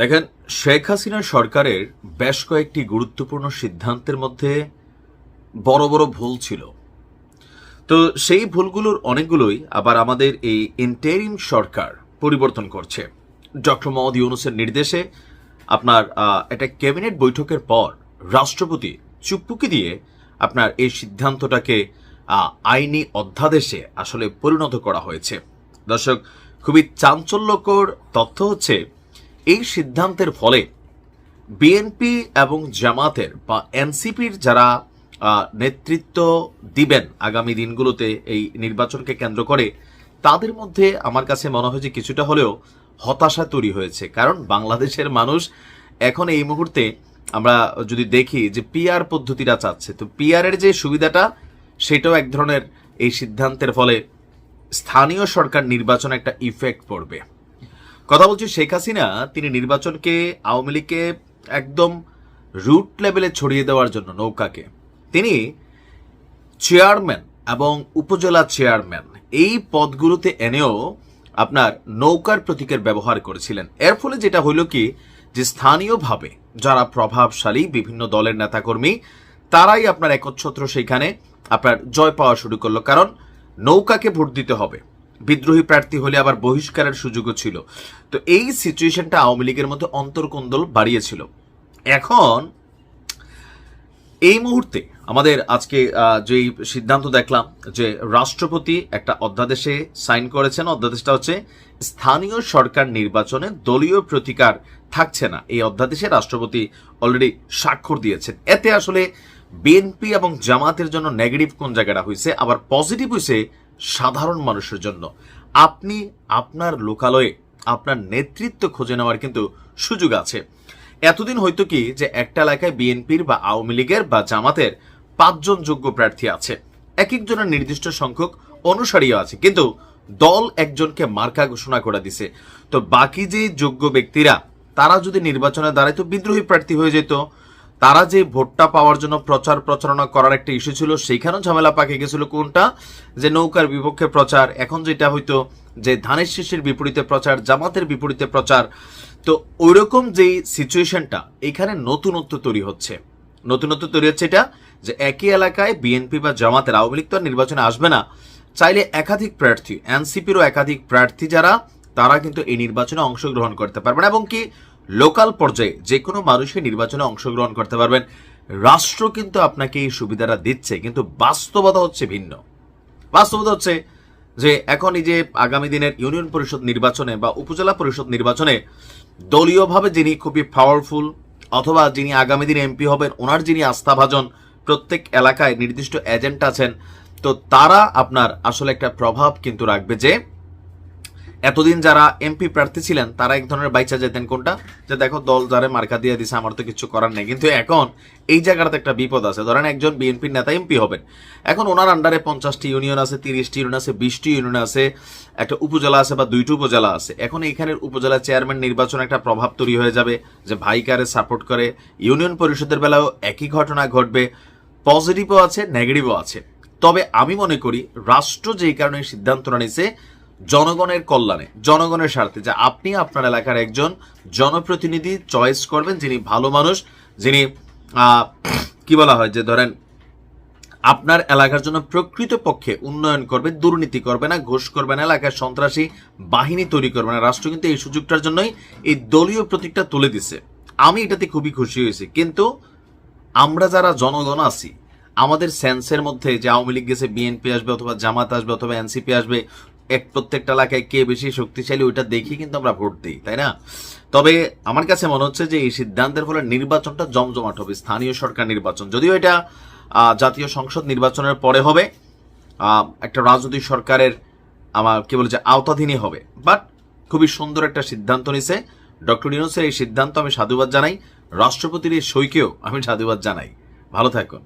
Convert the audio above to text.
দেখেন, শেখ হাসিনা সরকারের বেশ কয়েকটি গুরুত্বপূর্ণ সিদ্ধান্তের মধ্যে বড় বড় ভুল ছিল। তো সেই ভুলগুলোর অনেকগুলোই আবার আমাদের এই ইন্টেরিম সরকার পরিবর্তন করছে। ডক্টর মোহাম্মদ ইউনুসের নির্দেশে আপনার একটা ক্যাবিনেট বৈঠকের পর রাষ্ট্রপতি চুপ্পুকি দিয়ে আপনার এই সিদ্ধান্তটাকে আইনি অধ্যাদেশে আসলে পরিণত করা হয়েছে। দর্শক, খুবই চাঞ্চল্যকর তথ্য হচ্ছে এই সিদ্ধান্তের ফলে বিএনপি এবং জামাতের বা এনসিপির যারা নেতৃত্ব দিবেন আগামী দিনগুলোতে এই নির্বাচনকে কেন্দ্র করে, তাদের মধ্যে আমার কাছে মনে হয় যে কিছুটা হলেও হতাশা তৈরি হয়েছে। কারণ বাংলাদেশের মানুষ এখন এই মুহূর্তে আমরা যদি দেখি যে পিআর পদ্ধতিটা চাচ্ছে, তো পিআর এর যে সুবিধাটা, সেটাও এক ধরনের এই সিদ্ধান্তের ফলে স্থানীয় সরকার নির্বাচনে একটা ইফেক্ট পড়বে। কথা বলছি শেখ হাসিনা, তিনি নির্বাচনকে আওয়ামী লীগকে একদম রুট লেভেলে ছড়িয়ে দেওয়ার জন্য নৌকাকে। তিনি চেয়ারম্যান এবং উপজেলা চেয়ারম্যান এই পদগুলোতে এনেও আপনার নৌকার প্রতীকের ব্যবহার করেছিলেন। এর ফলে যেটা হইল কি, যে স্থানীয়ভাবে যারা প্রভাবশালী বিভিন্ন দলের নেতাকর্মী, তারাই আপনার একচ্ছত্র সেখানে আপনার জয় পাওয়া শুরু করল। কারণ নৌকাকে ভোট দিতে হবে। বিদ্রোহী প্রার্থী হলে আবার বহিষ্কারের সুযোগও ছিল। তো এই সিচুয়েশনটা আওয়ামী লীগের মধ্যে অন্তর্কোন্দল বাড়িয়েছিল। এখন এই মুহূর্তে আমাদের আজকে যেই সিদ্ধান্ত দেখলাম যে রাষ্ট্রপতি একটা অধ্যাদেশে সাইন করেছেন, অধ্যাদেশটা হচ্ছে স্থানীয় সরকার নির্বাচনে দলীয় প্রতিকার থাকছে না। এই অধ্যাদেশে রাষ্ট্রপতি অলরেডি স্বাক্ষর দিয়েছেন। এতে আসলে বিএনপি এবং জামাতের জন্য নেগেটিভ কোন জায়গাটা হয়েছে আবার পজিটিভ হয়েছে সাধারণ মানুষের জন্য। আপনি আপনার লোকালয়ে আপনার নেতৃত্ব খুঁজে নেওয়ার কিন্তু সুযোগ আছে। এতদিন হয়তো কি যে একটা এলাকায় বিএনপির বা আওয়ামী লীগের বা জামাতের পাঁচজন যোগ্য প্রার্থী আছে। এক একজনের নির্দিষ্ট সংখ্যক অনুসারীও আছে। কিন্তু দল একজনকে মার্কা ঘোষণা করে দিছে। তো বাকি যে যোগ্য ব্যক্তিরা, তারা যদি নির্বাচনে দাঁড়ায় তো বিদ্রোহী প্রার্থী হয়ে যেত। তারা যে ভোটটা পাওয়ার জন্য প্রচার প্রচারণা করার একটা ইস্যু ছিল, সেইখানেও ঝামেলা পাকে গেছিল কোনটা? যে নৌকার বিপক্ষে প্রচার, এখন যেটা হয়তো যে ধানের শীষের বিপরীতে প্রচার, জামাতের বিপরীতে প্রচার। তো ওইরকম যে সিচুয়েশনটা এখানে নতুনত্ব তৈরি হচ্ছে। নতুনত্ব তৈরি হচ্ছে এটা যে একই এলাকায় বিএনপি বা জামাতের আওয়ামী লীগ তো নির্বাচনে আসবে না। চাইলে একাধিক প্রার্থী, এনসিপিরও একাধিক প্রার্থী যারা, তারা কিন্তু এই নির্বাচনে অংশগ্রহণ করতে পারবেন এবং কি লোকাল পর্যায়ে যে কোনো মানুষই নির্বাচনে অংশগ্রহণ করতে পারবেন। রাষ্ট্র কিন্তু আপনাকে এই সুবিধাটা দিচ্ছে, কিন্তু বাস্তবতা হচ্ছে ভিন্ন। বাস্তবতা হচ্ছে যে এখন এই যে আগামী দিনের ইউনিয়ন পরিষদ নির্বাচনে বা উপজেলা পরিষদ নির্বাচনে দলীয়ভাবে যিনি খুবই পাওয়ারফুল অথবা যিনি আগামী দিনে এমপি হবেন, ওনার যিনি আস্থাভাজন, প্রত্যেক এলাকায় নির্দিষ্ট এজেন্ট আছেন, তো তারা আপনার আসলে একটা প্রভাব কিন্তু রাখবে যে এতদিন যারা এমপি প্রার্থী ছিলেন, তারা এক ধরনের বাইচা যেতেন কোনটা? যে দেখো, দল যারে মার্কা দিয়ে দিছে, আমার তো কিছু করার নেই। কিন্তু এখন এই জায়গাটাতে একটা বিপদ আছে। ধরেন একজন বিএনপির নেতা এমপি হবেন। এখন ওনার আন্ডারে পঞ্চাশটি ইউনিয়ন আছে, তিরিশটি ইউনিয়ন আছে, বিশটি ইউনিয়ন আছে, একটা উপজেলা আছে বা দুইটি উপজেলা আছে। এখন এইখানের উপজেলা চেয়ারম্যান নির্বাচন একটা প্রভাব তৈরি হয়ে যাবে যে ভাই কারে সাপোর্ট করে। ইউনিয়ন পরিষদের বেলাও একই ঘটনা ঘটবে। পজিটিভও আছে নেগেটিভও আছে। তবে আমি মনে করি, রাষ্ট্র যেই কারণে এই সিদ্ধান্তটা নিছে জনগণের কল্যাণে, জনগণের স্বার্থে, যে আপনি আপনার এলাকার একজন জনপ্রতিনিধি চয়েস করবেন, যিনি ভালো মানুষ, যিনি কি বলা হয়, যে ধরেন আপনার এলাকার জন্য প্রকৃত পক্ষে উন্নয়ন করবে, দুর্নীতি করবে না, ঘোষ করবে না এলাকায় সন্ত্রাসী বাহিনী তৈরি করবে না। রাষ্ট্র কিন্তু এই সুযোগটার জন্যই এই দলীয় প্রতীকটা তুলে দিছে। আমি এটাতে খুবই খুশি হয়েছি। কিন্তু আমরা যারা জনগণ আছি, আমাদের সেন্সের মধ্যে যে আওয়ামী লীগ গেছে বিএনপি আসবে অথবা জামাত আসবে অথবা এনসিপি আসবে এক প্রত্যেকটা এলাকায় কে বেশি শক্তিশালী ওইটা দেখি কিন্তু আমরা ভোট দিই, তাই না? তবে আমার কাছে মনে হচ্ছে যে এই সিদ্ধান্তের ফলে নির্বাচনটা জমজমাট হবে, স্থানীয় সরকার নির্বাচন। যদিও এটা জাতীয় সংসদ নির্বাচনের পরে হবে একটা রাজনৈতিক সরকারের আমার কি বলে যে আওতাধীনই হবে। বাট খুবই সুন্দর একটা সিদ্ধান্ত নিছে। ডক্টর ইউনুসের এই সিদ্ধান্ত আমি সাধুবাদ জানাই। রাষ্ট্রপতির এই সইকেও আমি সাধুবাদ জানাই। ভালো থাকুন।